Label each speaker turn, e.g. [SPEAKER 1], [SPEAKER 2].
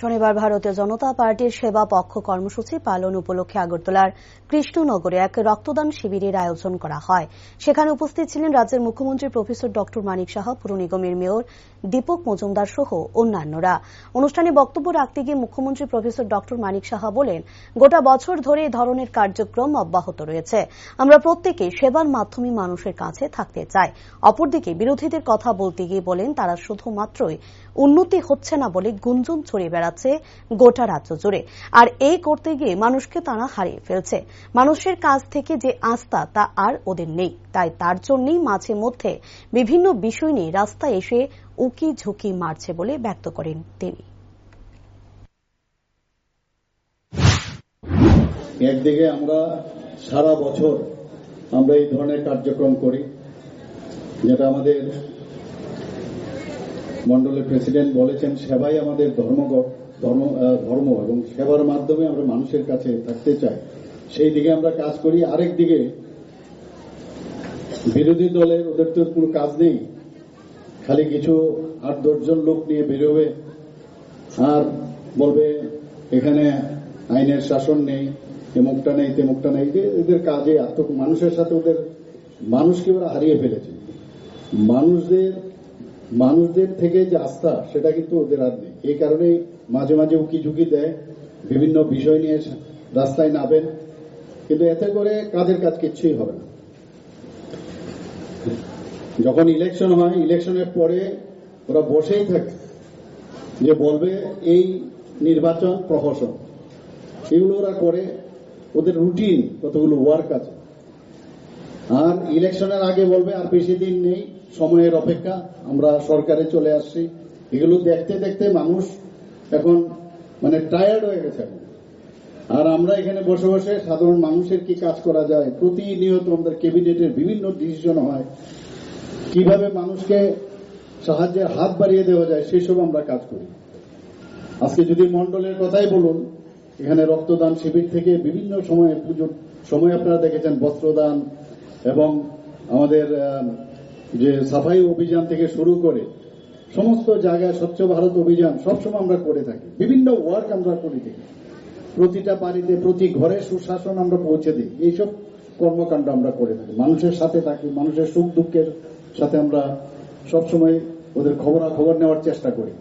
[SPEAKER 1] শনিবার ভারতীয় জনতা পার্টির সেবা পক্ষ কর্মসূচি পালন উপলক্ষে আগরতলার কৃষ্ণনগরে এক রক্তদান শিবিরের আয়োজন করা হয়। সেখানে উপস্থিত ছিলেন রাজ্যের মুখ্যমন্ত্রী প্রফেসর ড. মানিক সাহা, পুর নিগমের মেয়র দীপক মজুমদার সহ অন্যান্যরা। অনুষ্ঠানে বক্তব্য রাখতে গিয়ে মুখ্যমন্ত্রী প্রফেসর ড. মানিক সাহা বলেন, গোটা বছর ধরে এই ধরনের কার্যক্রম অব্যাহত রয়েছে। আমরা প্রত্যেকে সেবার মাধ্যমে মানুষের কাছে থাকতে চাই। অপরদিকে বিরোধীদের কথা বলতে গিয়ে বলেন, তারা শুধুমাত্রই উন্নতি হচ্ছে না বলে গুঞ্জন ছড়িয়ে বেড়াচ্ছে গোটা রাজ্য জুড়ে। আর এই করতে গিয়ে মানুষকে তারা হারিয়ে ফেলছে। মানুষের কাছ থেকে যে আস্থা, তা আর ওদের নেই। তাই তার জন্যই মাঝে মধ্যে বিভিন্ন বিষয় নিয়ে রাস্তায় এসে উকি ঝুঁকি মারছে বলে ব্যক্ত করেন তিনি।
[SPEAKER 2] একদিকে আমরা সারা বছর আমরা এই ধরনের কার্যক্রম করি, যেটা আমাদের মন্ডলের প্রেসিডেন্ট বলেছেন, সেবাই আমাদের ধর্ম ধর্ম ধর্ম এবং সেবার মাধ্যমে আমরা মানুষের কাছে থাকতে চাই। সেই দিকে আমরা কাজ করি। আরেক দিকে বিরোধী দলের ওদের তো কোনো কাজ নেই। খালি কিছু আট দশজন লোক নিয়ে বেরোবে আর বলবে, এখানে আইনের শাসন নেই এমুকটা নেই তেমুকটা নেই। এদের কাজে এত মানুষের সাথে ওদের, মানুষকে ওরা হারিয়ে ফেলেছে। মানুষদের মানুষদের থেকে যে আস্থা, সেটা কিন্তু ওদের আর নেই। এই কারণে মাঝে মাঝে উকি ঝুঁকি দেয়, বিভিন্ন বিষয় নিয়ে রাস্তায় নামেন। কিন্তু এতে করে কাজের কাজ কিচ্ছুই হবে না। যখন ইলেকশন হয় ইলেকশনের পরে ওরা বসেই থাকে যে বলবে, এই নির্বাচন প্রহসন। এগুলো ওরা করে। ওদের রুটিন কতগুলো ওয়ার্ক আছে। আর ইলেকশনের আগে বলবে, আর বেশি দিন নেই। সময়ের অপেক্ষা, আমরা সরকারে চলে আসছি। এগুলো দেখতে দেখতে মানুষ এখন মানে টায়ার্ড হয়ে গেছে আর আমরা এখানে বসে বসে সাধারণ মানুষের কি কাজ করা যায়? প্রতিনিয়ত আমাদের ক্যাবিনেটের বিভিন্ন ডিসিশন হয়। কীভাবে মানুষকে সাহায্যের হাত বাড়িয়ে দেওয়া যায়, সেসব আমরা কাজ করি। আজকে যদি মন্ডলের কথাই বলুন, এখানে রক্তদান শিবির থেকে বিভিন্ন সময়ে পুজোর সময় আপনারা দেখেছেন বস্ত্রদান এবং আমাদের যে সাফাই অভিযান থেকে শুরু করে সমস্ত জায়গায় স্বচ্ছ ভারত অভিযান সবসময় আমরা করে থাকি। বিভিন্ন ওয়ার্ক আমরা করে থাকি প্রতিটা বাড়িতে, প্রতি ঘরে সুশাসন আমরা পৌঁছে দিই। এইসব কর্মকাণ্ড আমরা করে থাকি। মানুষের সাথে থাকি, মানুষের সুখ দুঃখের সাথে আমরা সবসময় ওদের খবরাখবর নেওয়ার চেষ্টা করি।